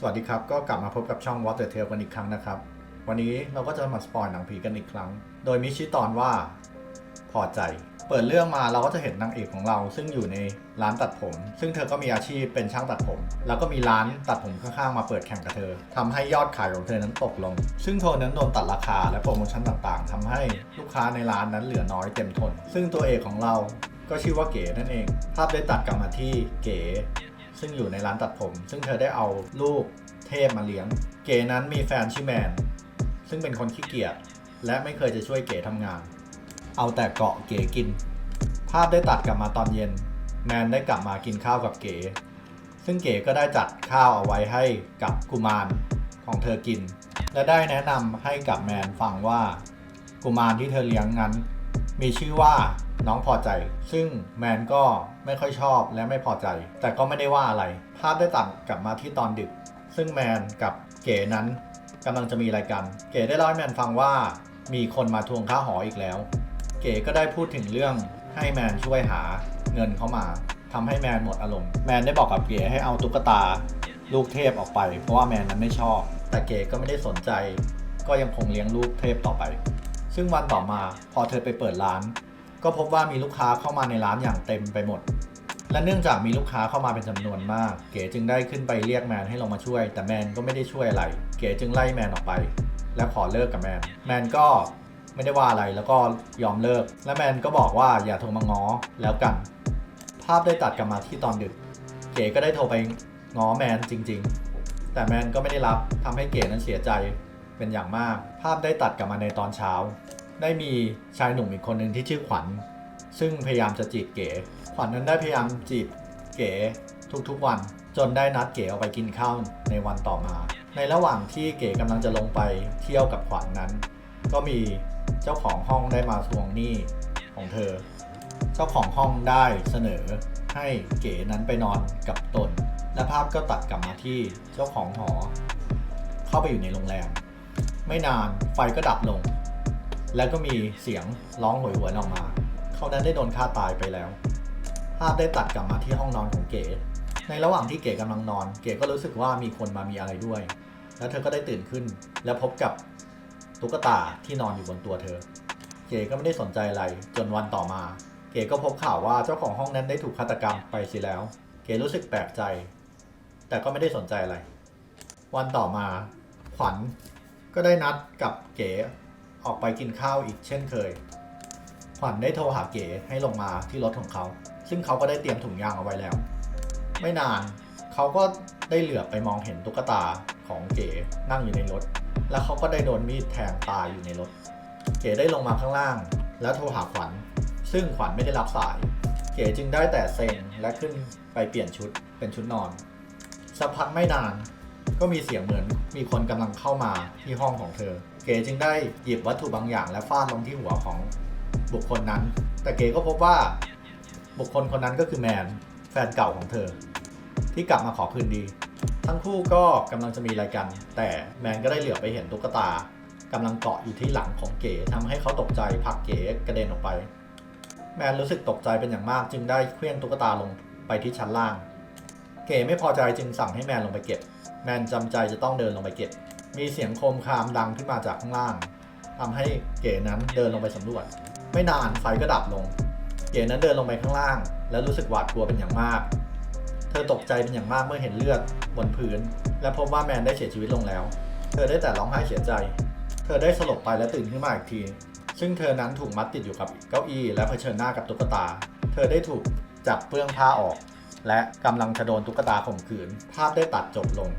สวัสดีครับ ก็กลับมาพบกับช่อง What the Tale กันอีกครั้งนะครับ วันนี้เราก็จะมาสปอยหนังผีกันอีกครั้ง โดยมีชื่อตอนว่าพอใจ เปิดเรื่องมาเราก็จะเห็นนางเอกของเราซึ่งอยู่ในร้านตัดผม ซึ่งเธอก็มีอาชีพเป็นช่างตัดผม แล้วก็มีร้านตัดผมข้างๆมาเปิดแข่งกับเธอทำให้ยอดขายของเธอนั้นตกลง ซึ่งเธอนั้นโดนตัดราคาและโปรโมชั่นต่างๆทำให้ลูกค้าในร้านนั้นเหลือน้อยเต็มทน ซึ่งตัวเอกของเราก็ชื่อว่าเก๋นั่นเอง ภาพได้ตัดกลับมาที่เก๋ ซึ่งอยู่ในร้านตัดผม ซึ่งเธอได้เอาลูกเทพมาเลี้ยง เก๋นั้นมีแฟนชื่อแมน ซึ่งเป็นคนขี้เกียจและไม่เคยจะช่วยเก๋ทำงาน เอาแต่เกาะเก๋กิน ภาพได้ตัดกลับมาตอนเย็น แมนได้กลับมากินข้าวกับเก๋ ซึ่งเก๋ก็ได้จัดข้าวเอาไว้ให้กับกุมารของเธอกิน และได้แนะนำให้กับแมนฟังว่า กุมารที่เธอเลี้ยงนั้น มีชื่อว่า น้องพอใจ ซึ่งแมนก็ไม่ค่อยชอบและไม่พอใจ แต่ก็ไม่ได้ว่าอะไร ภาพได้ตัดกลับมาที่ตอนดึก ซึ่งแมนกับเก๋นั้นกำลังจะมีอะไรกัน เก๋ได้เล่าให้แมนฟังว่ามีคนมาทวงค่าหออีกแล้ว เก๋ก็ได้พูดถึงเรื่องให้แมนช่วยหาเงินเข้ามาทำให้แมนหมดอารมณ์แมนได้บอกกับเก๋ให้เอาตุ๊กตา ลูกเทพออกไป เพราะว่าแมนนั้นไม่ชอบ แต่เก๋ก็ไม่ได้สนใจ ก็ยังคงเลี้ยงลูกเทพต่อไป ซึ่งวันต่อมาพอเธอไปเปิดร้าน ก็พบว่ามีลูกค้าเข้ามาในร้านอย่างเต็มไปหมด และเนื่องจากมีลูกค้าเข้ามาเป็นจำนวนมาก เก๋จึงได้ขึ้นไปเรียกแมนให้ลงมาช่วย แต่แมนก็ไม่ได้ช่วยอะไร เก๋จึงไล่แมนออกไป และขอเลิกกับแมน แมนก็ไม่ได้ว่าอะไรแล้วก็ยอมเลิก และแมนก็บอกว่าอย่าโทรมาง้อแล้วกัน ภาพได้ตัดกลับมาที่ตอนดึก เก๋ก็ได้โทรไปง้อแมนจริง ๆ แต่แมนก็ไม่ได้รับทำให้เก๋นั้นเสียใจเป็นอย่างมาก ภาพได้ตัดกลับมาในตอนเช้า ได้มีชายหนุ่มอีกคนหนึ่งที่ชื่อขวัญ ซึ่งพยายามจะจีบเก๋ ขวัญนั้นได้พยายามจีบเก๋ทุกๆวัน จนได้นัดเก๋ออกไปกินข้าวในวันต่อมา ในระหว่างที่เก๋กำลังจะลงไปเที่ยวกับขวัญนั้น ก็มีเจ้าของห้องได้มาทวงหนี้ของเธอ เจ้าของห้องได้เสนอให้เก๋นั้นไปนอนกับตน และภาพก็ตัดกลับมาที่เจ้าของหอ เข้าไปอยู่ในโรงแรม ไม่นานไฟก็ดับลง แล้วก็มีเสียงร้องโหยหวนออกมา เขานั้นได้โดนฆ่าตายไปแล้ว ภาพได้ตัดกลับมาที่ห้องนอนของเก๋ ในระหว่างที่เก๋กำลังนอน เก๋ก็รู้สึกว่ามีคนมามีอะไรด้วย แล้วเธอก็ได้ตื่นขึ้น และพบกับตุ๊กตาที่นอนอยู่บนตัวเธอ เก๋ก็ไม่ได้สนใจอะไรจนวันต่อมา เก๋ก็พบข่าวว่าเจ้าของห้องนั้นได้ถูกฆาตกรรมไปเสียแล้ว เก๋รู้สึกแปลกใจ แต่ก็ไม่ได้สนใจอะไร วันต่อมาขวัญก็ได้นัดกับเก๋ ออกไปกินข้าวอีกเช่นเคย ขวัญได้โทรหาเก๋ให้ลงมาที่รถของเขา ซึ่งเขาก็ได้เตรียมถุงยางเอาไว้แล้ว ไม่นานเขาก็ได้เหลือบไปมองเห็นตุ๊กตาของเก๋นั่งอยู่ในรถ แล้วเขาก็ได้โดนมีดแทงตายอยู่ในรถ เก๋ได้ลงมาข้างล่าง แล้วโทรหาขวัญ ซึ่งขวัญไม่ได้รับสาย เก๋จึงได้แต่เซ็งและขึ้นไปเปลี่ยนชุดเป็นชุดนอน สักพักไม่นานก็มีเสียงเหมือนมีคนกำลังเข้ามาที่ห้องของเธอ เก๋จึงได้หยิบวัตถุบางอย่างและฟาดลงที่หัวของบุคคลนั้น แต่เก๋ก็พบว่าบุคคลคนนั้นก็คือแมนแฟนเก่าของเธอ ที่กลับมาขอคืนดี ทั้งคู่ก็กำลังจะมีอะไรกัน แต่แมนก็ได้เหลือบไปเห็นตุ๊กตากำลังเกาะอยู่ที่หลังของเก๋ทำให้เขาตกใจผลักเก๋กระเด็นออกไป แมนรู้สึกตกใจเป็นอย่างมาก จึงได้เคลื่อนตุ๊กตาลงไปที่ชั้นล่าง เก๋ไม่พอใจจึงสั่งให้แมนลงไปเก็บ แมนจำใจจะต้องเดินลงไปเก็บ มีเสียงโคมคามดังขึ้นมาจากข้างล่างทำให้เก๋นั้นเดินลงไปสำรวจ ไม่นานไฟก็ดับลง เก๋นั้นเดินลงไปข้างล่าง และรู้สึกหวาดกลัวเป็นอย่างมาก เธอตกใจเป็นอย่างมากเมื่อเห็นเลือดบนพื้น และพบว่าแมนได้เสียชีวิตลงแล้ว เธอได้แต่ร้องไห้เสียใจ เธอได้สลบไปและตื่นขึ้นมาอีกที ซึ่งเธอนั้นถูกมัดติดอยู่กับเก้าอี้และเผชิญหน้ากับตุ๊กตา เธอได้ถูกจับเปลื้องผ้าออก และกำลังจะโดนตุ๊กตาข่มขืน ภาพได้ตัดจบลง